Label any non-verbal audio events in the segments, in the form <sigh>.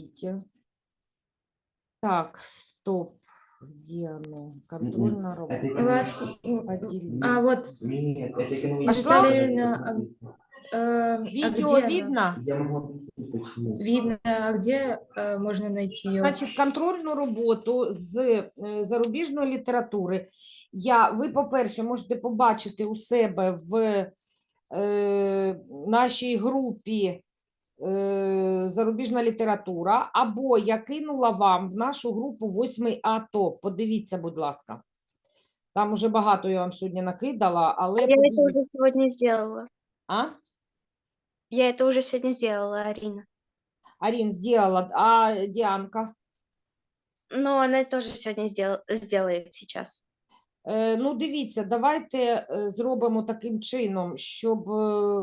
Ите. Так, стоп. Где оно? Контрольная Это работа. У вас, м, Поделить. а вот Нет, это экономическая А что? Наверно, э, а Видео где она? видно? Я могу объяснить, почему. Видно, а где э, можно найти ее? Значить, контрольну роботу з е, зарубіжної літератури. Я, ви, по-перше, можете побачити у себе в е, нашій групі е, зарубіжна література, або я кинула вам в нашу групу 8 АТО. Подивіться, будь ласка. Там уже багато я вам сьогодні накидала, але Я это подивіться. уже сегодня сделала. А? Я это уже сегодня сделала, Арина. Арін зробила, а Діанка? Но она тоже сегодня сдел... сделает сейчас. Е, Ну, дивіться, давайте е, зробимо таким чином, щоб е,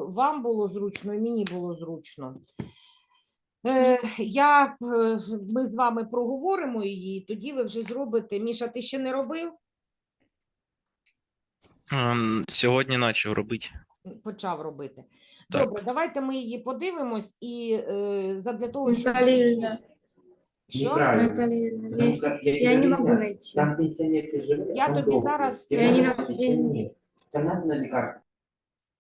вам було зручно і мені було зручно. Е, Я, е, ми з вами проговоримо її, тоді ви вже зробите. Міша, ти ще не робив? Ем, Сьогодні почав робити. Почав робити. Так. Добре, давайте ми її подивимось і е, задля того, щоб. Наталья, Що? Неправильно. Наталья, Потому я, что я, я не могу найти. Там пенсионерки живут. Я там тобі долго. зараз- Тебе Я не надо на я не- нет. Там надо на лекарство.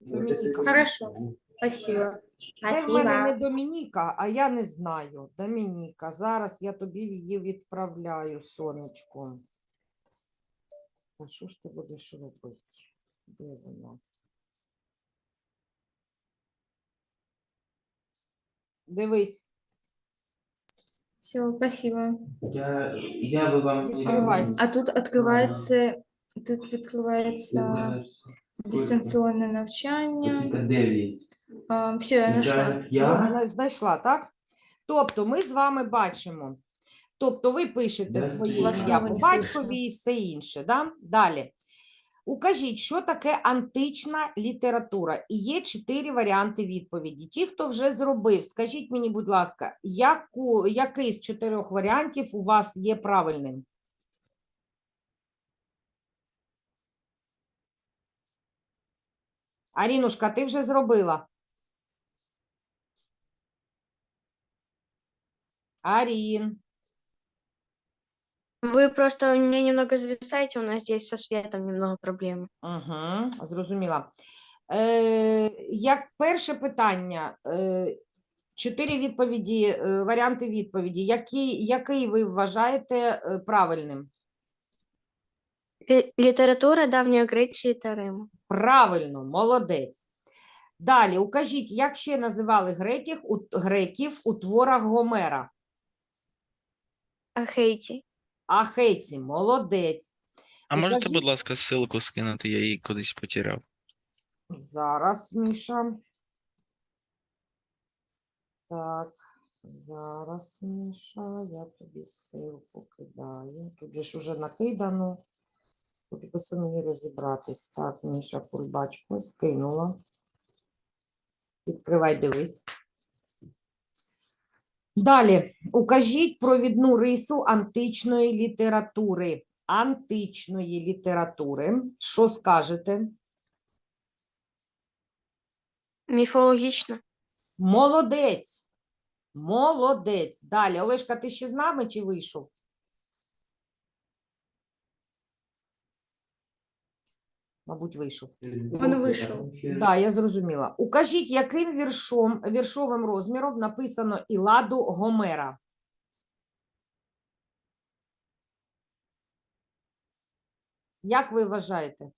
Доминика. Хорошо. Спасибо. Це в мене не Спасибо. Домініка, а я не знаю. Домініка. Зараз я тобі її відправляю, сонечко. Та що ж ти будеш робити? Де вона? Дивись, Все, спасибо. Я, я бы вам... не Открывай. рекомендовал. А тут открывается, тут открывается Сколько? дистанционное навчання. Какие-то девять. Все, я нашла. Начальник ви Я. зна- знайшла, так? Тобто ми з вами бачимо. Тобто ви пишете Да, своє Вас ім'я знову по не батькові слышно. і все інше. Да? Далі. Укажіть, що таке антична література? І є чотири варіанти відповіді. Ті, хто вже зробив, скажіть мені, будь ласка, яку, який з чотирьох варіантів у вас є правильним? Арінушка, ти вже зробила? Арін. Вы просто у меня немного зависаете, у нас здесь со светом немного проблемы. Угу, зрозуміла. Е, як перше питання, е, чотири відповіді, е, варіанти відповіді. Які, який ви вважаєте е, правильним? Лі- Література давньої Греції та Риму. Правильно, молодець. Далі, укажіть, як ще називали греків у, греків у творах Гомера? Ахейті. Ахейці, молодець. А можете, Покажіть. будь ласка, ссылку скинути, я її кудись потеряв. Зараз, Міша. Так, зараз, Міша, я тобі ссылку кидаю. Тут же ж уже накидано. Хоч би самі розібратись. Так, Міша Кульбачко скинула. Відкривай, дивись. Далі. Укажіть провідну рису античної літератури. Античної літератури. Що скажете? Міфологічна. Молодець. Молодець. Далі. Олешка, ти ще з нами чи вийшов? Мабуть, вийшов. Он вийшов. Так, да, я зрозуміла. Укажіть, яким віршом, віршовим розміром написано Іладу Гомера? Як ви вважаєте?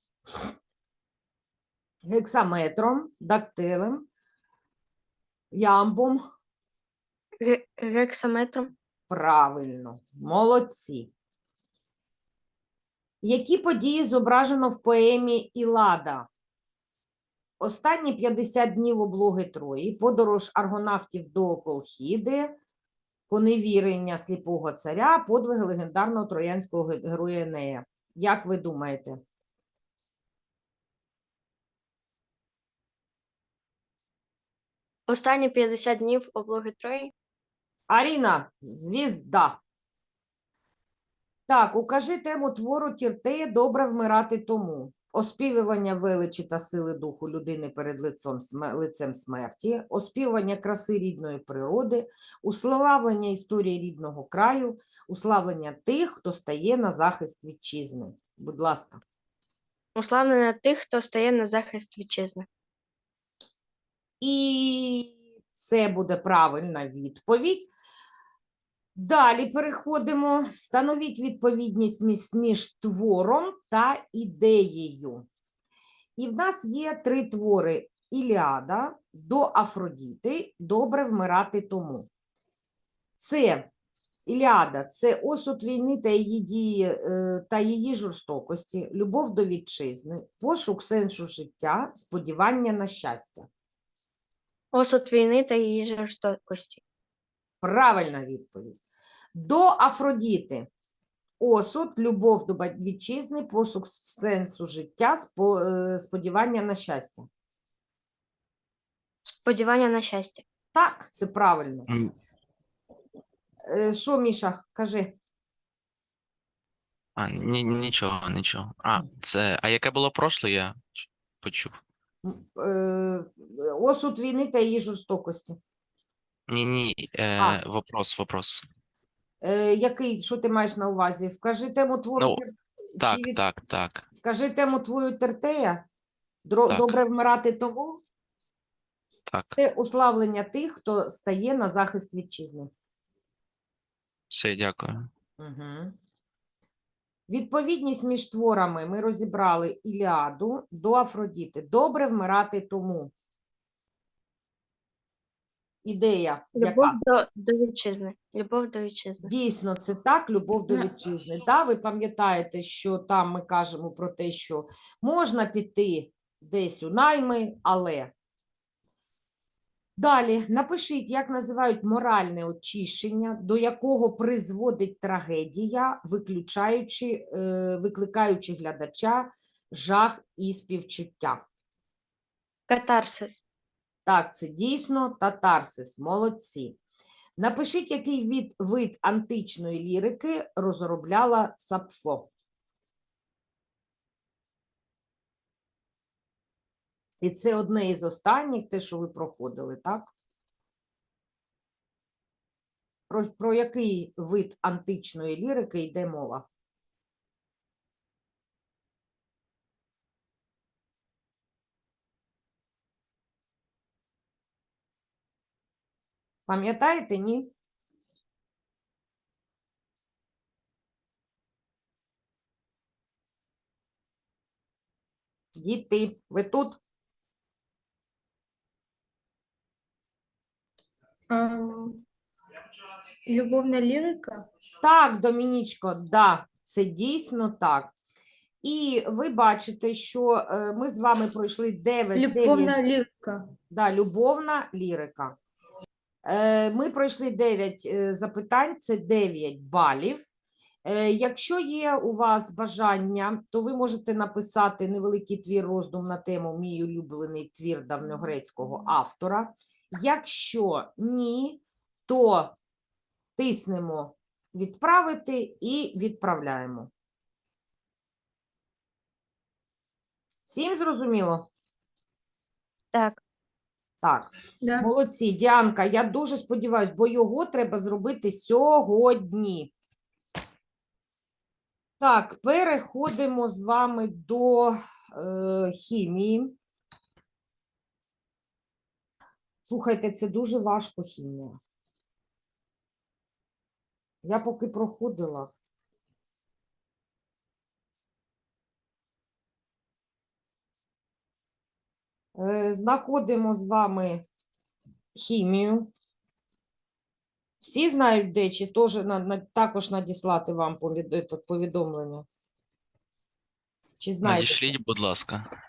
Гексаметром, дактилем, ямбом? Гексаметром. Правильно, молодці. Які події зображено в поемі Ілада? Останні 50 днів облоги Трої, подорож аргонавтів до Колхіди, поневірення сліпого царя, подвиги легендарного троянського ге- героя Енея. Як ви думаєте? Останні 50 днів облоги Трої. Аріна, звізда. Так, укажи тему твору Тіртея добре вмирати тому. оспівування величі та сили духу людини перед лицем, сме- лицем смерті, оспівування краси рідної природи, уславлення історії рідного краю, уславлення тих, хто стає на захист вітчизни. Будь ласка. Уславлення тих, хто стає на захист вітчизни. І це буде правильна відповідь. Далі переходимо. Встановіть відповідність між, твором та ідеєю. І в нас є три твори: Іліада до Афродіти, добре вмирати тому. Це Іліада це осуд війни та її дії е, та її жорстокості, любов до вітчизни, пошук сенсу життя, сподівання на щастя. Осуд війни та її жорстокості. Правильна відповідь. До Афродіти. Осуд, любов до вітчизни, посук сенсу життя, е, сподівання на щастя. Сподівання на щастя. Так, це правильно. Е, Що, Міша, кажи? А, ні, нічого, нічого. А, це. А яке було прошле, я почув. Е, Осуд війни та її жорстокості. Ні, ні, А. е, вопрос, вопрос. Е, Який, що ти маєш на увазі? Вкажи тему твору. Ну, Тер- Так, чи від- так, так. Скажи тему твою Тертея. Дро- Так. Добре вмирати тому. Так, Це уславлення тих, хто стає на захист вітчизни. все, дякую. Угу. Відповідність між творами ми розібрали Іліаду до Афродіти. Добре вмирати тому. Ідея, Любов яка? до, до вітчизни. Любов до вітчизни. Дійсно, це так, любов до вітчизни. Да, ви пам'ятаєте, що там ми кажемо про те, що можна піти десь у найми, але. Далі напишіть, як називають моральне очищення, до якого призводить трагедія, виключаючи, е, викликаючи глядача жах і співчуття. Катарсис. Так, це дійсно татарсис, молодці. Напишіть, який від, вид античної лірики розробляла Сапфо. І це одне із останніх, те, що ви проходили, так? Про, про який вид античної лірики йде мова? Пам'ятаєте, ні? Діти, ви тут? Ам, Любовна лірика. Так, Домінічко, да, це дійсно так. І ви бачите, що е, ми з вами пройшли 9, 9 Любовна лірика. да, любовна лірика. Е, Ми пройшли 9 е, запитань, це 9 балів. Е, Якщо є у вас бажання, то ви можете написати невеликий твір роздум на тему Мій улюблений твір давньогрецького автора. Якщо ні, то тиснемо відправити і відправляємо. Всім зрозуміло? Так. Так. Да. Молодці, Діанка, я дуже сподіваюся, бо його треба зробити сьогодні. Так, переходимо з вами до е, хімії. Слухайте, це дуже важко хімія. Я поки проходила. Знаходимо з вами хімію. Всі знають, де, чи теж на, на, також надіслати вам повід, этот, повідомлення? Чи знаєте? Надішліть, будь ласка.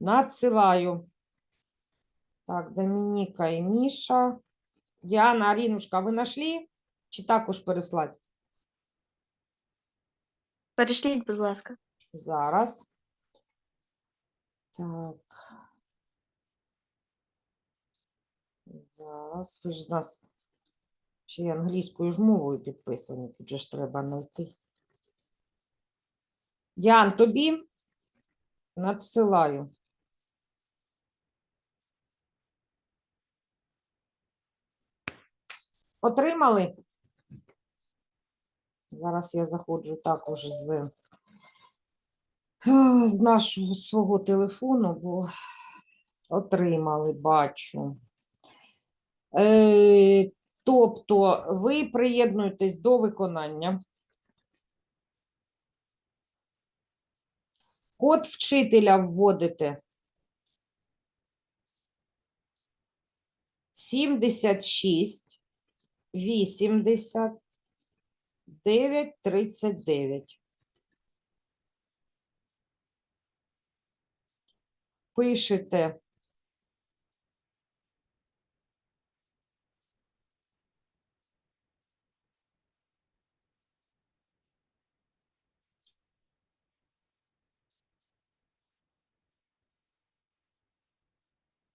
Надсилаю. Так, Домініка і Міша. Діана, Арінушка, ви знайшли? Чи також переслати? Перешліть, будь ласка. Зараз. Так. Зараз. Ви ж нас ще й англійською ж мовою підписані. Тут же ж треба знайти. Діан, тобі? Надсилаю. Отримали? Зараз я заходжу також з, з нашого свого телефону, бо отримали, бачу. Е, тобто ви приєднуєтесь до виконання. Код вчителя вводите. 76, 80, 9, 39. Пишете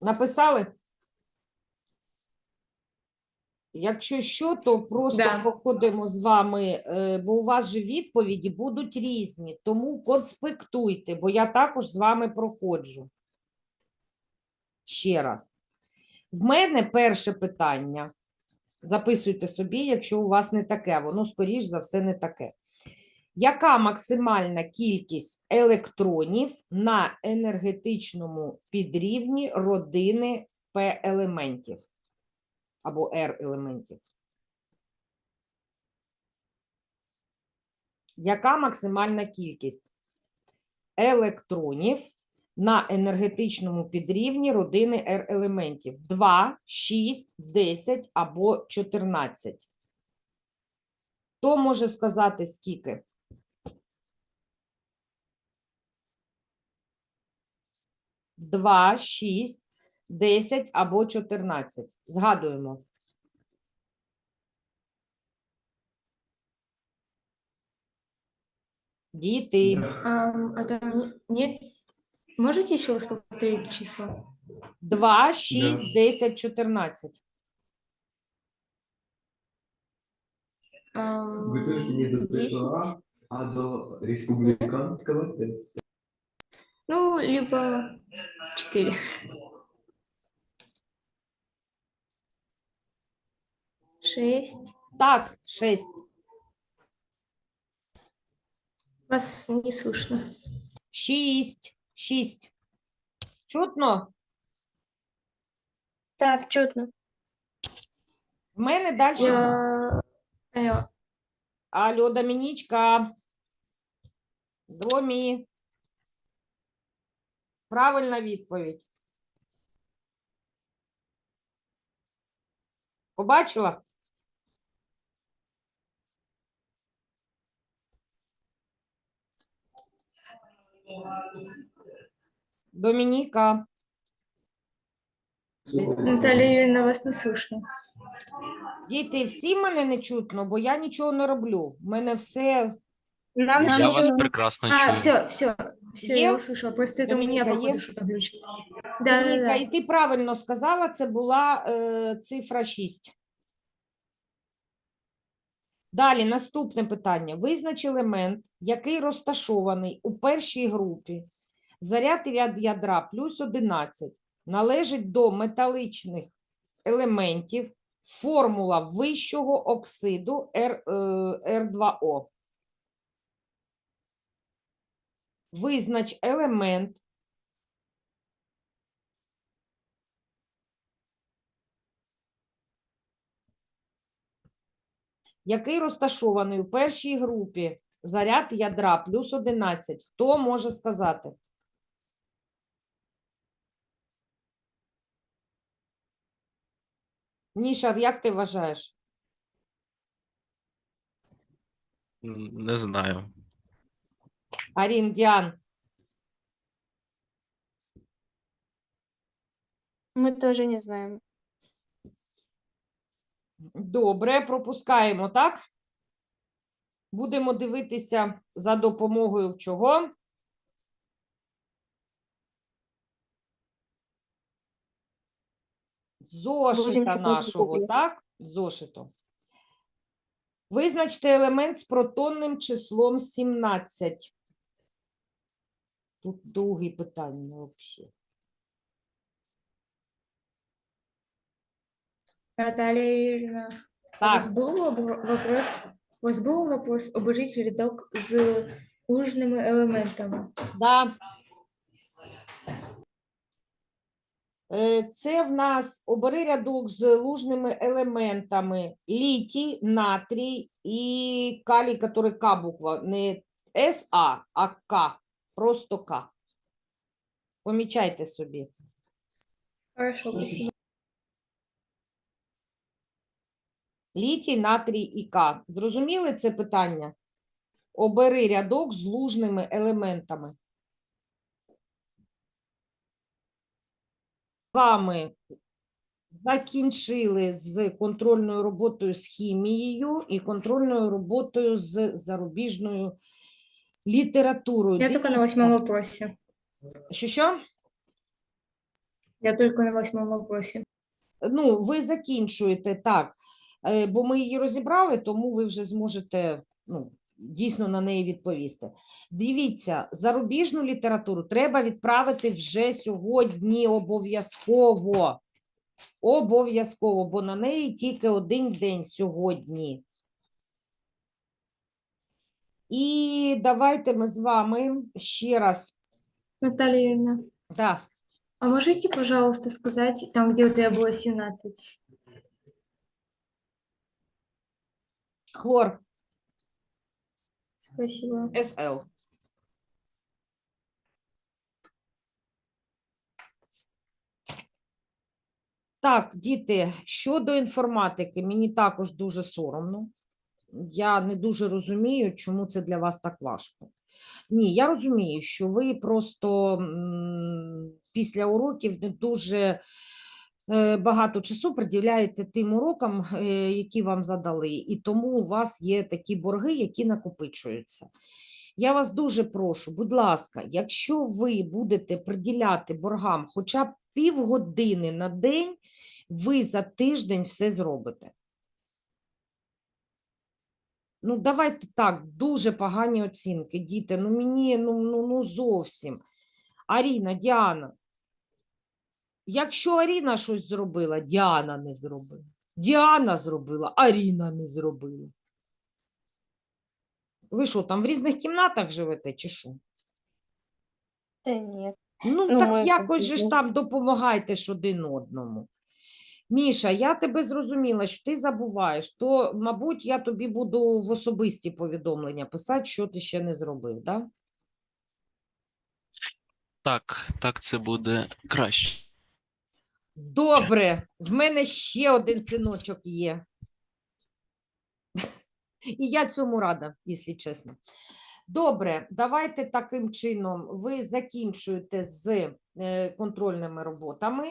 Написали? Якщо що, то просто Да. проходимо з вами, е, бо у вас же відповіді будуть різні, тому конспектуйте, бо я також з вами проходжу. Ще раз. В мене перше питання. Записуйте собі, якщо у вас не таке, воно, скоріш за все, не таке. Яка максимальна кількість електронів на енергетичному підрівні родини П елементів або Р елементів? Яка максимальна кількість електронів на енергетичному підрівні родини Р елементів? 2, 6, 10 або 14? Хто може сказати скільки? Два, шість, десять або чотирнадцять. Згадуємо. Діти. Ам, а там нет... Можете еще раз повторить? Два, шість, десять, чотирнадцять. Ам, Ви теж не до 10. ТПА, а до республиканського тесту. Ну, либо 4. Шесть. Так, шесть. Вас не слышно. Шість. Шість. Чутно? Так, чутно. В мене далі. Я... Алло. Алло, Домінічка. Домі. Правильна відповідь. Побачила? Домініка. Наталья Юрьевна, вас не слышно. Діти, всі мене не чутно, бо я нічого не роблю. У мене все. Нам Я вас не- прекрасно А, чую. все, все, все, Е? я услышала. Просто это у меня, Доминика, походу, е? что-то. Да, да, і ти правильно сказала, це була е, цифра 6. Далі, наступне питання. Визнач елемент, який розташований у першій групі. Заряд і ряд ядра плюс 11 належить до металичних елементів. Формула вищого оксиду R, е, R2O. Визнач елемент, який розташований у першій групі. Заряд ядра плюс 11. Хто може сказати? Ніша, як ти вважаєш? Не знаю. Арін, Діан, Ми теж не знаємо. добре, пропускаємо, так? Будемо дивитися за допомогою чого? Зошита нашого, так? Зошиту. Визначте елемент з протонним числом 17. Тут довгі питання взагалі. Наталья Юрьевна, у вас Так, был вопрос, у вас был вопрос обожить рядок з лужними елементами? да. Е, Це в нас обери рядок з лужними елементами літій, натрій і калій, який К буква, не СА, а К, просто К. Помічайте собі. Хорошо. Літій, натрій і К. Зрозуміли це питання? Обери рядок з лужними елементами. З вами закінчили з контрольною роботою з хімією і контрольною роботою з зарубіжною літературою. Я только на Дивіться. восьмом. Що що? Я только на восьмом вопросе. ну, ви закінчуєте так, е, бо ми її розібрали, тому ви вже зможете ну, дійсно на неї відповісти. Дивіться, зарубіжну літературу треба відправити вже сьогодні обов'язково. Обов'язково, бо на неї тільки один день сьогодні. І давайте ми з вами ще раз. Наталья Юрьевна, Да, а можете, пожалуйста, сказать, там, где вот я была 17? хлор Спасибо. СЛ. Так, діти, щодо інформатики, мені також дуже соромно. Я не дуже розумію, чому це для вас так важко. Ні, я розумію, що ви просто після уроків не дуже е, багато часу приділяєте тим урокам, е, які вам задали, і тому у вас є такі борги, які накопичуються. Я вас дуже прошу, будь ласка, якщо ви будете приділяти боргам хоча б півгодини на день, ви за тиждень все зробите. Ну, давайте так, дуже погані оцінки, діти. Ну, мені ну, ну, ну зовсім. Аріна, Діана. Якщо Аріна щось зробила, Діана не зробила. Діана зробила, Аріна не зробила. Ви що, там в різних кімнатах живете, чи що? Да нет. Ну, Ну, так якось же ж там допомагайте ж один одному. Міша, я тебе зрозуміла, що ти забуваєш, то, мабуть, я тобі буду в особисті повідомлення писати, що ти ще не зробив, да? Так, так це буде краще. Добре, в мене ще один синочок є. <laughs> І я цьому рада, якщо чесно. Добре, давайте таким чином ви закінчуєте з е, контрольними роботами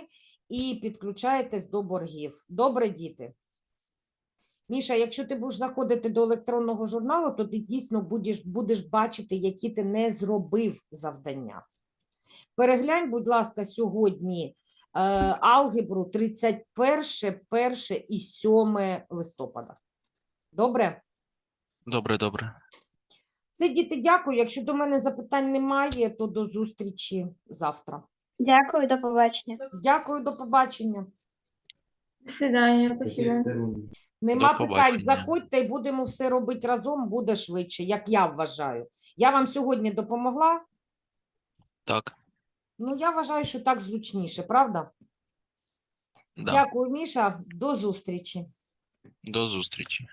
і підключаєтесь до боргів. Добре, діти? Міша, якщо ти будеш заходити до електронного журналу, то ти дійсно будеш, будеш бачити, які ти не зробив завдання. Переглянь, будь ласка, сьогодні е, алгебру 31, 1 і 7 листопада. Добре? Добре, добре. Це діти, дякую. Якщо до мене запитань немає, то до зустрічі завтра. Дякую, до побачення. Дякую, до побачення. До текстові. Нема питань. Заходьте і будемо все робити разом, буде швидше, як я вважаю. Я вам сьогодні допомогла. Так, Ну, я вважаю, що так зручніше, правда? да. Дякую, Міша. До зустрічі. До зустрічі.